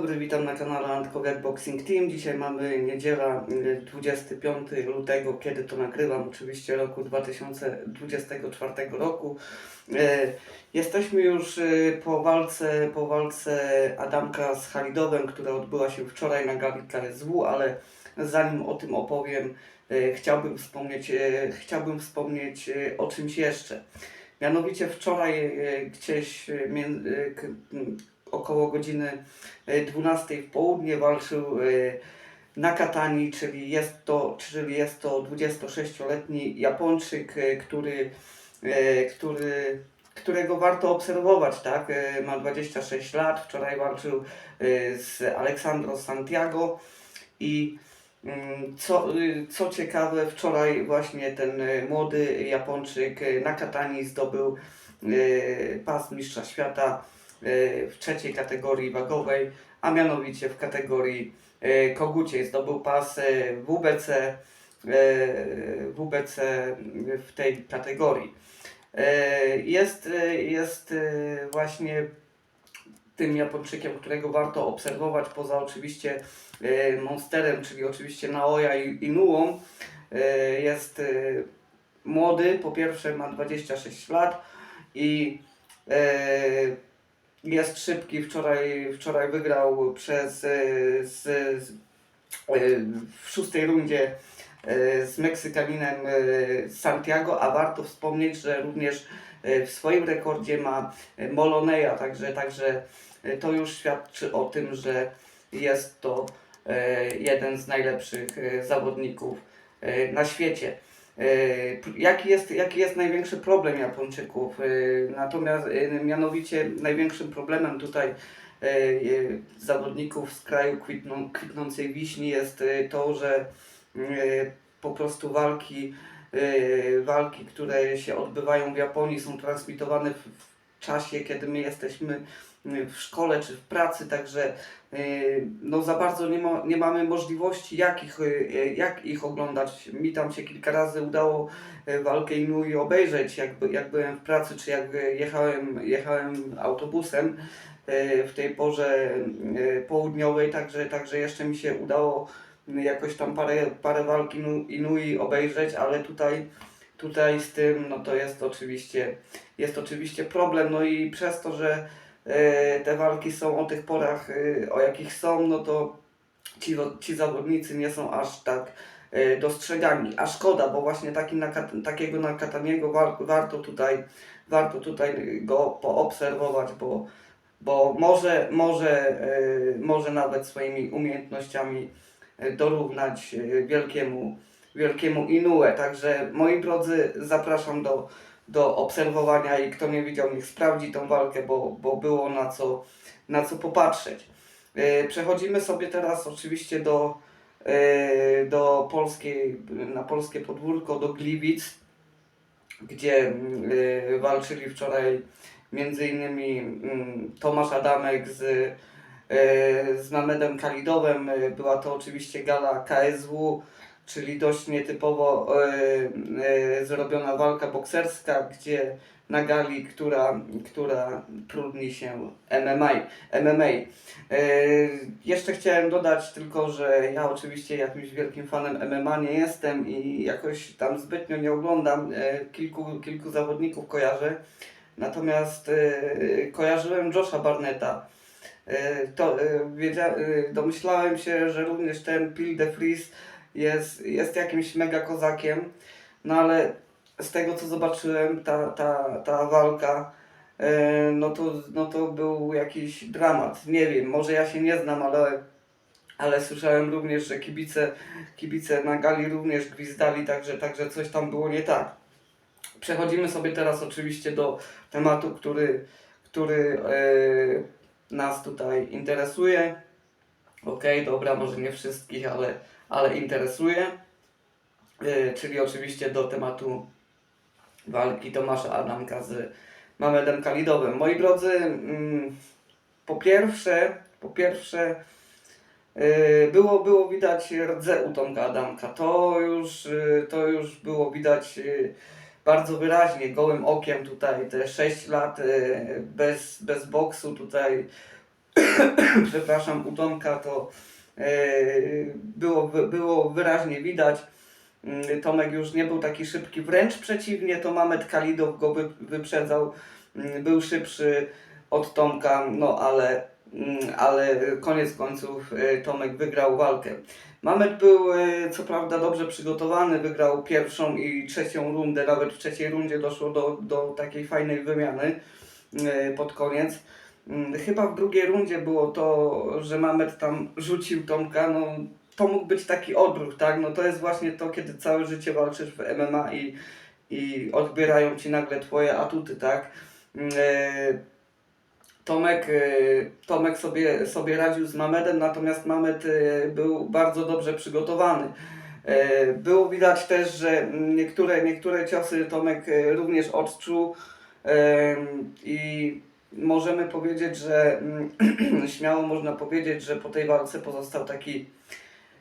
dobry, witam na kanale Antkowiak Boxing Team. Dzisiaj mamy niedziela y, 25 lutego, kiedy to nagrywam, oczywiście roku 2024 roku. Y, Jesteśmy już y, po walce, po walce Adamka z Halidowem, która odbyła się wczoraj na gali KSW, ale zanim o tym opowiem, y, chciałbym wspomnieć, y, chciałbym wspomnieć y, o czymś jeszcze. Mianowicie wczoraj y, gdzieś y, y, około godziny y, 12 w południe walczył y, Nakatani, czyli jest to, czyli jest to 26-letni Japończyk, y, który, który, którego warto obserwować, tak? Ma 26 lat, wczoraj walczył z Alexandro Santiago i Mm, Co, y, co ciekawe, wczoraj właśnie ten młody Japończyk na Katani zdobył pas mistrza świata w trzeciej kategorii wagowej, a mianowicie w kategorii y, koguciej zdobył pas y, WBC, WBC w tej kategorii. Jest, jest właśnie tym Japończykiem, którego warto obserwować, poza oczywiście e, Monsterem, czyli oczywiście Naoya i Inuą. E, Jest e, młody, po pierwsze ma 26 lat i e, jest szybki. Wczoraj, wczoraj wygrał przez e, z, z, e, w szóstej rundzie e, z Meksykaninem Santiago, a warto wspomnieć, że również w swoim rekordzie ma Moloneja, także, także to już świadczy o tym, że jest to jeden z najlepszych zawodników na świecie. E, Jaki jest, jaki jest największy problem Japończyków? E, Natomiast e, mianowicie największym problemem tutaj zawodników z kraju kwitną, kwitnącej wiśni jest to, że po prostu walki, walki, które się odbywają w Japonii są transmitowane w czasie, kiedy my jesteśmy e, w szkole czy w pracy, także e, no za bardzo nie, ma, nie mamy możliwości jak ich, e, jak ich oglądać. Mi tam się kilka razy udało walkę Inui obejrzeć, jak, jak byłem w pracy, czy jak jechałem, jechałem autobusem w tej porze południowej, także, także jeszcze mi się udało jakoś tam parę, parę walk Inu- Inui obejrzeć, ale tutaj, tutaj z tym no to jest oczywiście, jest oczywiście problem, no i przez to, że e, te walki są o tych porach, e, o jakich są, no to ci, ci zawodnicy nie są aż tak e, dostrzegani. A szkoda, bo właśnie taki nakat, takiego Nakataniego war, warto tutaj, warto tutaj go poobserwować, bo, bo może, może, może nawet swoimi umiejętnościami dorównać wielkiemu, wielkiemu Inoue. Także moi drodzy, zapraszam do, do obserwowania i kto nie widział, niech sprawdzi tą walkę, bo, bo było na co, na co popatrzeć. E, Przechodzimy sobie teraz oczywiście do, e, do polskiej, na polskie podwórko, do Gliwic, gdzie e, walczyli wczoraj między innymi mm, Tomasz Adamek z, z Mamedem Kalidowem. Była to oczywiście gala KSW, czyli dość nietypowo e, e, zrobiona walka bokserska, gdzie na gali, która, która trudni się MMA. MMA. E, jeszcze chciałem dodać tylko, że ja oczywiście jakimś wielkim fanem MMA nie jestem i jakoś tam zbytnio nie oglądam. E, kilku, kilku zawodników kojarzę. Natomiast e, kojarzyłem Josha Barnetta. E, to, e, wiedzia, e, domyślałem się, że również ten Pil de Vries jest, jest jakimś mega kozakiem. No ale z tego co zobaczyłem, ta, ta, ta walka E, no to, no to był jakiś dramat. Nie wiem, może ja się nie znam, ale, ale słyszałem również, że kibice, kibice na gali również gwizdali, także, także coś tam było nie tak. Przechodzimy sobie teraz oczywiście do tematu, który, który e, nas tutaj interesuje. Okej, dobra, może nie wszystkich, ale, ale interesuje. E, czyli oczywiście do tematu walki Tomasza Adamka z Mamedem Kalidowym. Moi drodzy, mm, po pierwsze, po pierwsze yy, było, było widać rdze u Tomka Adamka. To już, yy, to już było widać bardzo wyraźnie, gołym okiem tutaj te 6 lat bez, bez boksu tutaj przepraszam, u Tomka to było, było wyraźnie widać. Mm, Tomek już nie był taki szybki, wręcz przeciwnie, to Mamet Kalidow go wy, wyprzedzał, Mm, był szybszy od Tomka, no ale, mm, ale koniec końców e, Tomek wygrał walkę. Mamet był e, co prawda dobrze przygotowany, wygrał pierwszą i trzecią rundę, nawet w trzeciej rundzie doszło do, do takiej fajnej wymiany e, pod koniec. Mm, Chyba w drugiej rundzie było to, że Mamet tam rzucił Tomka, no to mógł być taki odruch, tak? No to jest właśnie to, kiedy całe życie walczysz w MMA i, i odbierają ci nagle twoje atuty, tak? Mm, e, Tomek, e, Tomek sobie, sobie radził z Mamedem, natomiast Mamed e, był bardzo dobrze przygotowany. Było widać też, że niektóre, niektóre ciosy Tomek również odczuł i możemy powiedzieć, że mm, śmiało można powiedzieć, że po tej walce pozostał taki,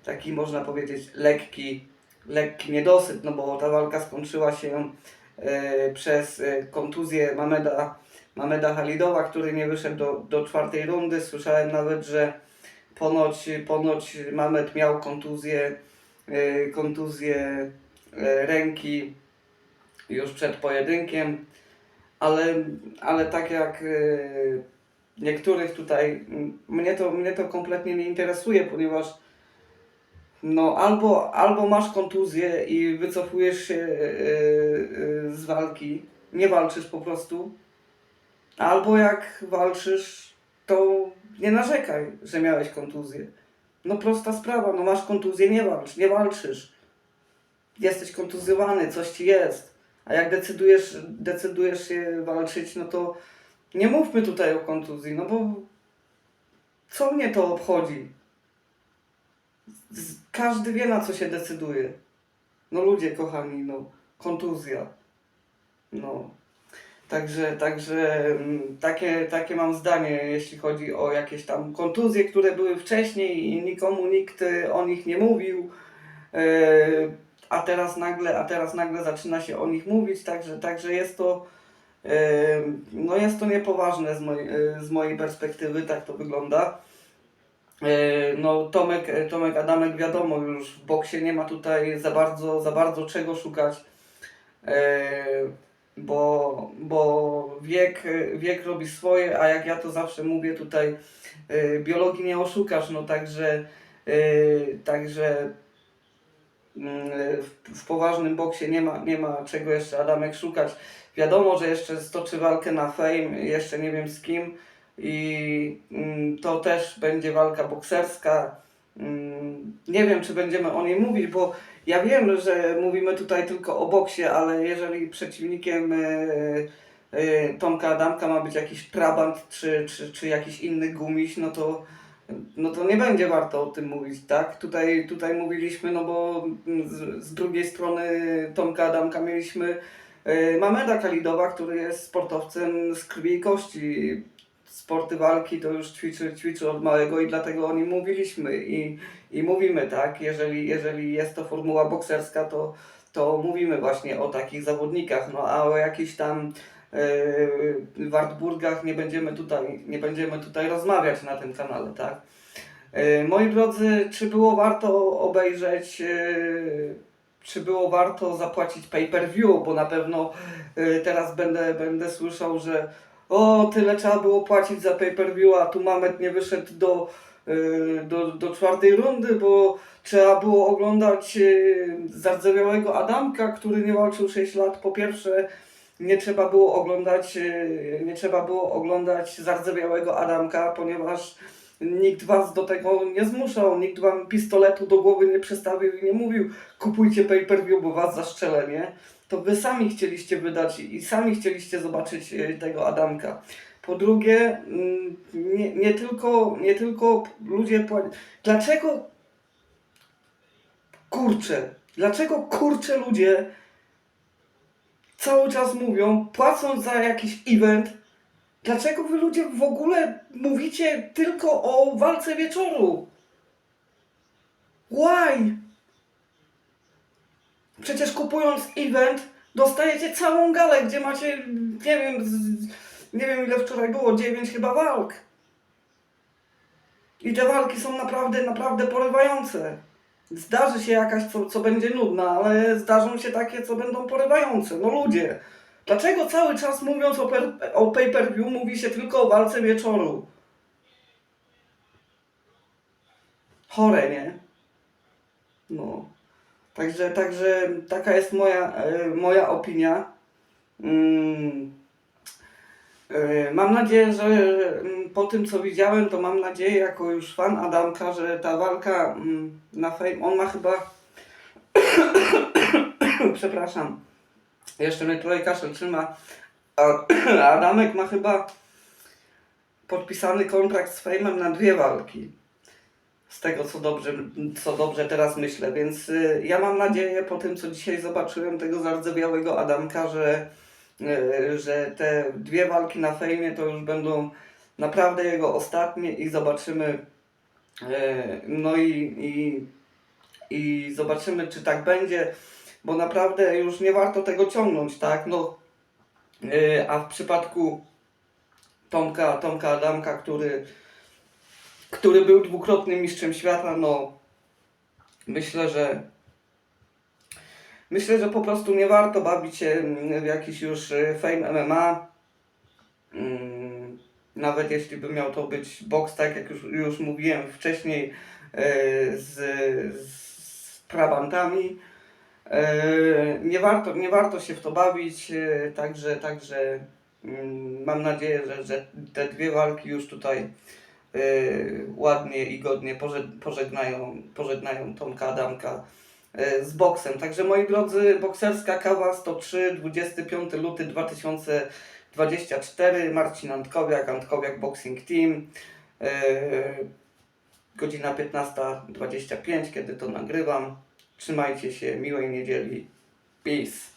taki można powiedzieć lekki, lekki niedosyt, no bo ta walka skończyła się e, przez e, kontuzję Mameda, Mameda Halidowa, który nie wyszedł do, do czwartej rundy. Słyszałem nawet, że ponoć, ponoć Mamed miał kontuzję, e, kontuzję e, ręki już przed pojedynkiem, ale, ale tak jak e, niektórych tutaj, m, mnie to, mnie to kompletnie nie interesuje, ponieważ no albo, albo masz kontuzję i wycofujesz się e, e, z walki, nie walczysz po prostu, albo jak walczysz, to nie narzekaj, że miałeś kontuzję. No prosta sprawa, no masz kontuzję, nie walcz, nie walczysz. Jesteś kontuzjowany, coś ci jest. A jak decydujesz, decydujesz się walczyć, no to nie mówmy tutaj o kontuzji, no bo co mnie to obchodzi? Każdy wie na co się decyduje. No ludzie kochani, no kontuzja. No. Także, także mm, takie, takie mam zdanie, jeśli chodzi o jakieś tam kontuzje, które były wcześniej i nikomu nikt e, o nich nie mówił. E, a teraz nagle, a teraz nagle zaczyna się o nich mówić, także, także jest to e, no jest to niepoważne z mojej, e, z mojej perspektywy, tak to wygląda. E, No Tomek, Tomek Adamek wiadomo już w boksie nie ma tutaj za bardzo, za bardzo czego szukać. Bo, bo wiek, wiek robi swoje, a jak ja to zawsze mówię tutaj, biologii nie oszukasz, no także, także w, w poważnym boksie nie ma, nie ma czego jeszcze Adamek szukać. Wiadomo, że jeszcze stoczy walkę na fame, jeszcze nie wiem z kim i mm, to też będzie walka bokserska. Mm, Nie wiem, czy będziemy o niej mówić, bo ja wiem, że mówimy tutaj tylko o boksie, ale jeżeli przeciwnikiem e, e, Tomka Adamka ma być jakiś Trabant czy, czy, czy jakiś inny gumiś, no to, no to nie będzie warto o tym mówić, tak? Tutaj, tutaj mówiliśmy, no bo z, z drugiej strony Tomka Adamka mieliśmy e, Mameda Kalidowa, który jest sportowcem z krwi i kości. Sporty walki to już ćwiczy, ćwiczy od małego i dlatego o nim mówiliśmy i, i mówimy, tak? Jeżeli, jeżeli jest to formuła bokserska, to, to mówimy właśnie o takich zawodnikach, no a o jakichś tam Wartburgach nie będziemy tutaj, nie będziemy tutaj rozmawiać na tym kanale, tak? Yy, moi drodzy, czy było warto obejrzeć, yy, czy było warto zapłacić pay-per-view, bo na pewno teraz będę, będę słyszał, że o, tyle trzeba było płacić za pay-per-view, a tu Mamet nie wyszedł do, do, do czwartej rundy, bo trzeba było oglądać zardzewiałego Adamka, który nie walczył 6 lat. Po pierwsze, nie trzeba było oglądać, yy, nie trzeba było oglądać zardzewiałego Adamka, ponieważ nikt was do tego nie zmuszał, nikt wam pistoletu do głowy nie przestawił i nie mówił kupujcie pay-per-view, bo was zaszczelę, nie? To wy sami chcieliście wydać i sami chcieliście zobaczyć e, tego Adamka. Po drugie, mm, nie, nie, tylko, nie tylko ludzie. Dlaczego kurczę, dlaczego kurczę ludzie cały czas mówią, płacąc za jakiś event, dlaczego wy ludzie w ogóle mówicie tylko o walce wieczoru? Why? Przecież kupując event dostajecie całą galę, gdzie macie, nie wiem, z, nie wiem ile wczoraj było, 9 chyba walk. I te walki są naprawdę, naprawdę porywające. Zdarzy się jakaś, co, co będzie nudna, ale zdarzą się takie, co będą porywające. No ludzie, dlaczego cały czas mówiąc o, per, o pay-per-view mówi się tylko o walce wieczoru? Chore, nie? No. Także, także taka jest moja, e, moja opinia. Mm. E, Mam nadzieję, że mm, po tym co widziałem, to mam nadzieję jako już fan Adamka, że ta walka mm, na fame, on ma chyba przepraszam, jeszcze mnie tutaj kaszel trzyma, Adamek ma chyba podpisany kontrakt z Fejmem na dwie walki. Z tego co dobrze, co dobrze teraz myślę, więc y, ja mam nadzieję po tym co dzisiaj zobaczyłem tego zardzewiałego Adamka, że, y, że te dwie walki na fejmie to już będą naprawdę jego ostatnie i zobaczymy y, no i, i, i zobaczymy czy tak będzie, bo naprawdę już nie warto tego ciągnąć, tak? No, y, a w przypadku Tomka, Tomka Adamka, który który był dwukrotnym mistrzem świata, no myślę, że myślę, że po prostu nie warto bawić się w jakiś już y, fame MMA. Nawet jeśli by miał to być boks, tak jak już, już mówiłem wcześniej, y, z, z Trabantami. Y, Nie warto, nie warto się w to bawić, y, także, także mm, mam nadzieję, że, że te dwie walki już tutaj ładnie i godnie pożeg- pożegnają, pożegnają Tomka Adamka z boksem. Także moi drodzy, bokserska kawa 103, 25 luty 2024, Marcin Antkowiak, Antkowiak Boxing Team, y, godzina 15.25, kiedy to nagrywam. Trzymajcie się, miłej niedzieli. Peace.